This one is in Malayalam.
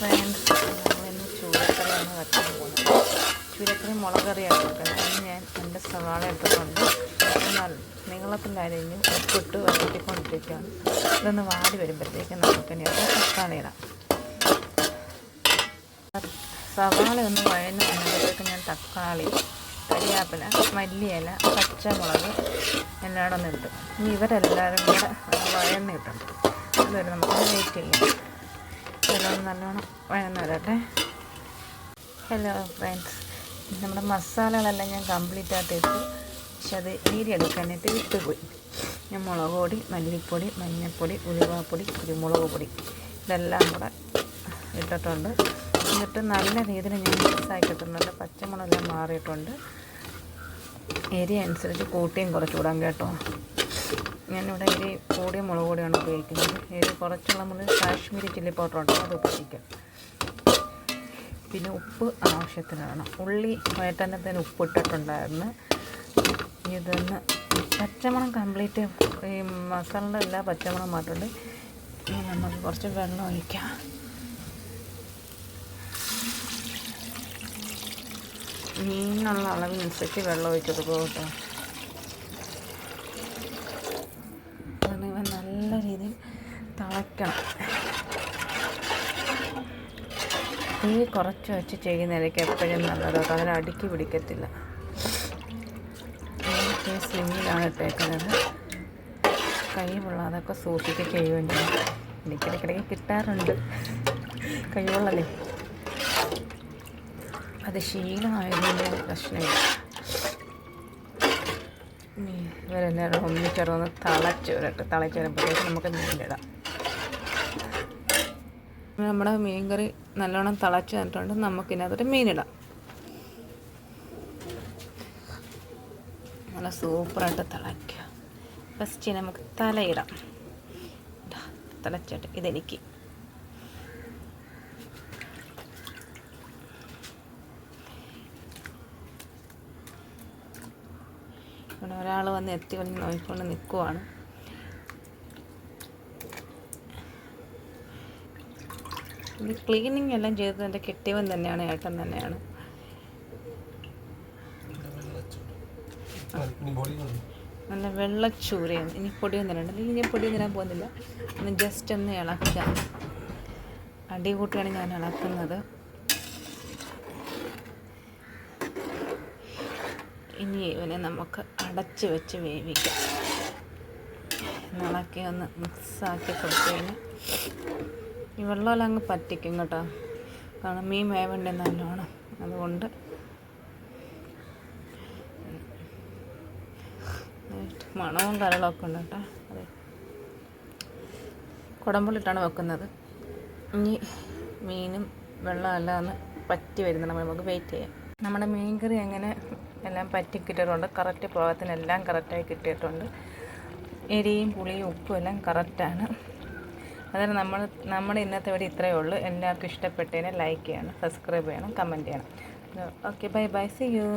ഫ്രണ്ട്സ് നമ്മളിന്ന് ചൂരക്കറിയാണ് വെക്കാൻ പോകുന്നത്. ചൂരക്കറി മുളക് കറിയാണ് വെക്കുന്നത്. അതിന് ഞാൻ എന്റെ സവാള എടുത്തിട്ടുണ്ട്. എന്നാൽ നീളത്തിലരിഞ്ഞ് ഉപ്പിട്ട് വരട്ടിക്കൊണ്ടിരിക്കുകയാണ് ഇതൊന്ന് വാടി വരുമ്പോഴത്തേക്ക് നമുക്ക് ഇനി അത് തക്കാളി ഇടാം. സവാള ഒന്ന് വഴന്ന് വന്നപ്പോഴത്തേക്ക് ഞാൻ തക്കാളി കരിയാപ്പില മല്ലിയില പച്ചമുളക് എല്ലാം ഒന്ന് ഇട്ടു. ഇനി ഇവരെല്ലാവരും കൂടെ വഴന്നിട്ടുണ്ട് അതുവരെ നമുക്ക് വെയിറ്റ് ചെയ്യാം. ഇതെല്ലാം നല്ലോണം വഴന്ന് വരട്ടെ ഹലോ ഫ്രണ്ട്സ് നമ്മുടെ മസാലകളെല്ലാം ഞാൻ കംപ്ലീറ്റ് ആയിട്ട് ഇട്ടു. പക്ഷെ അത് നീരെടുക്കാനായിട്ട് വിട്ടുപോയി ഞാൻ മുളക് പൊടി മല്ലിപ്പൊടി മഞ്ഞൾപ്പൊടി ഉലുവാപ്പൊടി കുരുമുളക് പൊടി ഇതെല്ലാം കൂടെ ഇട്ടിട്ടുണ്ട്. എന്നിട്ട് നല്ല രീതിയിൽ ഞാൻ മിക്സാക്കിയിട്ടുണ്ട് പച്ചമുളകെല്ലാം മാറിയിട്ടുണ്ട്. എരി അനുസരിച്ച് കൂട്ടിയും കുറച്ചുകൂടാൻ കേട്ടോ. ഞാനിവിടെ എരി കൂടിയ മുളക് പൊടിയാണ് ഉപയോഗിക്കുന്നത്. എരി കുറച്ചുള്ള നമ്മൾ കാശ്മീരി ചില്ലി പൗഡർ ഉണ്ടോ അത് ഉപയോഗിക്കാം. പിന്നെ ഉപ്പ് ആവശ്യത്തിന് വേണം ഉള്ളി വയറ്റന്നത്തിന് ഉപ്പ് ഇട്ടിട്ടുണ്ടായിരുന്നു ഇതൊന്ന് പച്ചമണം കംപ്ലീറ്റ് ഈ മസാലയുടെ എല്ലാ പച്ചമണം ഇനി നമുക്ക് കുറച്ച് വെള്ളം ഒഴിക്കാം. മീനുള്ള അളവിനനുസരിച്ച് വെള്ളം ഒഴിച്ച് കൊടുക്കുക കേട്ടോ കാരണം ഇവ നല്ല രീതിയിൽ തിളയ്ക്കണം. തീ കുറച്ച് വെച്ച് ചെയ്യുന്നതിലേക്ക് എപ്പോഴും നല്ലത് അതിന് അടുക്കി പിടിക്കത്തില്ല. ഈ സ്ലിമ്മിലാണ് ഇട്ടേക്കുന്നത്. കൈ പൊള്ളാതൊക്കെ സൂക്ഷിച്ച് ചെയ്യുകയും ചെയ്യും എനിക്കിടയ്ക്കിടയ്ക്ക് കിട്ടാറുണ്ട്. കൈ അത് ശീലമായതിന്റെ പ്രശ്നമില്ല. ഇവരെല്ലാവരും ഒന്നിച്ചേർന്ന് തിളച്ച് വരട്ടെ തിളച്ച് വരുമ്പോഴത്തേക്ക് നമുക്ക് മീനിടാം. നമ്മുടെ മീൻ കറി നല്ലോണം തിളച്ച് വന്നിട്ടുണ്ട്. നമുക്കിനകത്തൊരു മീനിടാം. നല്ല സൂപ്പറായിട്ട് തിളയ്ക്കുക ഫസ്റ്റ് നമുക്ക് തലയിടാം. തിളച്ചിട്ട് ഇതെനിക്ക്. ഇവിടെ ഒരാൾ വന്ന് എത്തി വന്ന് നോക്കിക്കൊണ്ട് നിൽക്കുവാണ് ഇത് ക്ലീനിങ് എല്ലാം ചെയ്തത് എന്റെ കെട്ടിയവൻ തന്നെയാണ് ഏട്ടൻ തന്നെയാണ്. നല്ല വെള്ളച്ചൂരയാണ്. ഇനി പൊടിയൊന്നും തരണ്ട അല്ലെങ്കിൽ ഇനി പൊടിയൊന്നും തരാൻ പോകുന്നില്ല. ഒന്ന് ജസ്റ്റ് ഒന്ന് ഇളക്കാം. അടി കൂട്ടിയാണ് ഞാൻ ഇളക്കുന്നത്. ഇനി ഇവനെ നമുക്ക് അടച്ച് വെച്ച് വേവിക്കാം. ഇളക്കി ഒന്ന് മിക്സാക്കി കൊടുത്തു കഴിഞ്ഞാൽ ഈ വെള്ളമെല്ലാം അങ്ങ് പറ്റിക്കും കേട്ടോ. കാരണം മീൻ വേവണ്ടേ നല്ലോണം. അതുകൊണ്ട് മണവും കരളൊക്കെ ഉണ്ട് കേട്ടോ. അതെ. കുടമ്പുള്ളിട്ടാണ് വെക്കുന്നത്. ഇനി മീനും വെള്ളമെല്ലാം ഒന്ന് പറ്റി വരുന്നുണ്ട്. നമുക്ക് വെയിറ്റ് ചെയ്യാം. നമ്മുടെ മീൻ കറി അങ്ങനെ എല്ലാം പറ്റി കിട്ടിയിട്ടുണ്ട്. കറക്റ്റ് പാകത്തിനെല്ലാം കറക്റ്റായി കിട്ടിയിട്ടുണ്ട്. എരിയും പുളിയും ഉപ്പും എല്ലാം കറക്റ്റാണ് അതായത് നമ്മൾ നമ്മുടെ ഇന്നത്തെ ഇവിടെ ഇത്രയേ ഉള്ളൂ. എല്ലാവർക്കും ഇഷ്ടപ്പെട്ടതിനെ ലൈക്ക് ചെയ്യണം സബ്സ്ക്രൈബ് ചെയ്യണം കമന്റ് ചെയ്യണം. Okay bye bye see you